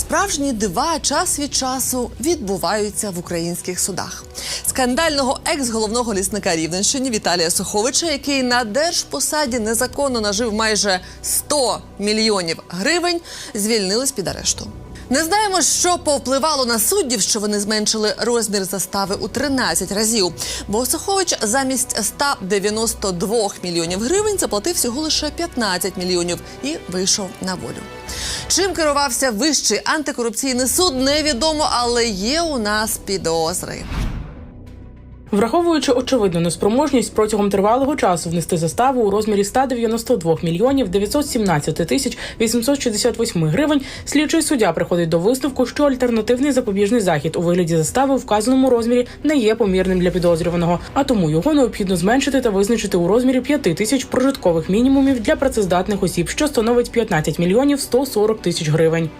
Справжні дива час від часу відбуваються в українських судах. Скандального екс-головного лісника Рівненщини Віталія Суховича, який на держпосаді незаконно нажив майже 100 мільйонів гривень, звільнили з під арешту. Не знаємо, що повпливало на суддів, що вони зменшили розмір застави у 13 разів. Бо Сухович замість 192 мільйонів гривень заплатив всього лише 15 мільйонів і вийшов на волю. Чим керувався вищий антикорупційний суд, невідомо, але є у нас підозри. Враховуючи очевидну неспроможність протягом тривалого часу внести заставу у розмірі 192 мільйонів 917 тисяч 868 гривень, слідчий суддя приходить до висновку, що альтернативний запобіжний захід у вигляді застави у вказаному розмірі не є помірним для підозрюваного, а тому його необхідно зменшити та визначити у розмірі 5 тисяч прожиткових мінімумів для працездатних осіб, що становить 15 мільйонів 140 тисяч гривень.